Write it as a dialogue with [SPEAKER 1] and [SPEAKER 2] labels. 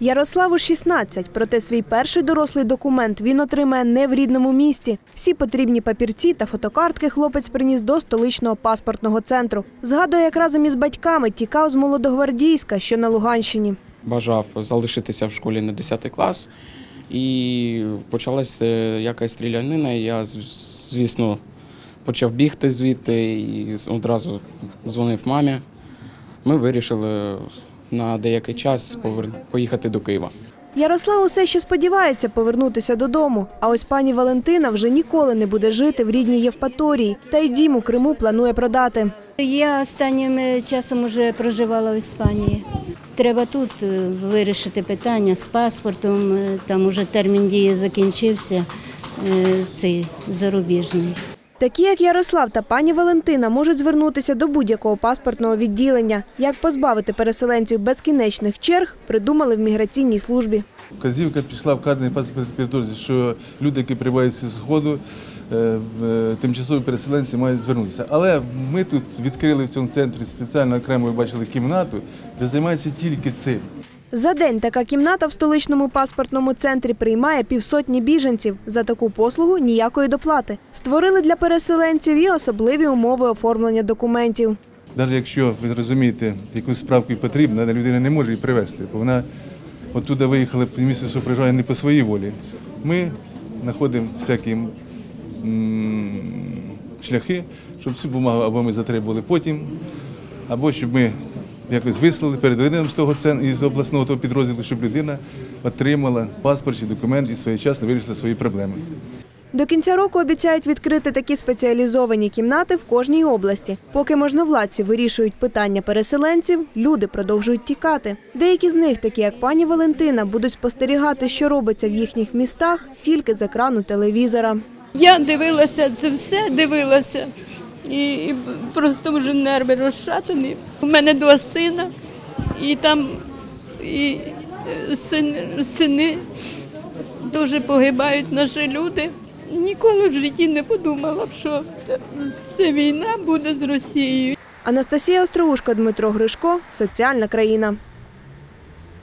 [SPEAKER 1] Ярославу 16, проте свій перший дорослий документ він отримає не в рідному місті. Всі потрібні папірці та фотокартки хлопець приніс до столичного паспортного центру. Згадує, як разом із батьками тікав з Молодогвардійська, що на Луганщині.
[SPEAKER 2] бажав залишитися в школі на 10 клас. І почалася якась стрілянина. Я, звісно, почав бігти звідти і одразу дзвонив мамі. Ми вирішили на деякий час поїхати до Києва.
[SPEAKER 1] Ярослав усе ще сподівається повернутися додому. А ось пані Валентина вже ніколи не буде жити в рідній Євпаторії. Та й дім у Криму планує продати.
[SPEAKER 3] Я останнім часом вже проживала в Іспанії. Треба тут е, вирішити питання з паспортом. е, Там уже термін дії закінчився, е, цей зарубіжний.
[SPEAKER 1] Такі, як Ярослав та пані Валентина, можуть звернутися до будь-якого паспортного відділення. Як позбавити переселенців безкінечних черг, придумали в міграційній службі.
[SPEAKER 4] Вказівка пішла в кожний паспорт що люди, які прибувають зі сходу, е, е, тимчасові переселенці мають звернутися. Але ми тут відкрили в цьому центрі спеціально окремо бачили кімнату, де займаються тільки цим.
[SPEAKER 1] За день така кімната в столичному паспортному центрі приймає півсотні біженців. За таку послугу ніякої доплати. Створили для переселенців і особливі умови оформлення документів.
[SPEAKER 4] Навіть якщо ви розумієте, якусь справку потрібна, людина не може її привезти, бо вона оттуда виїхала місце, що проживає не по своїй волі. Ми знаходимо всякі шляхи, щоб цю бумагу або ми затребували потім, або щоб ми якось вислали, передали нам з того цен із обласного того підрозділу, щоб людина отримала паспорт чи документ і своєчасно вирішила свої проблеми.
[SPEAKER 1] До кінця року обіцяють відкрити такі спеціалізовані кімнати в кожній області. Поки можновладці вирішують питання переселенців, люди продовжують тікати. Деякі з них, такі як пані Валентина, будуть спостерігати, що робиться в їхніх містах, тільки з екрану телевізора.
[SPEAKER 5] Я дивилася це все, дивилася. І, просто вже нерви розшатані. У мене два сина, і там і е, син, сини дуже погибають наші люди. Ніколи в житті не подумала що це війна буде з Росією.
[SPEAKER 1] Анастасія Остроушка, Дмитро Гришко, Соціальна країна.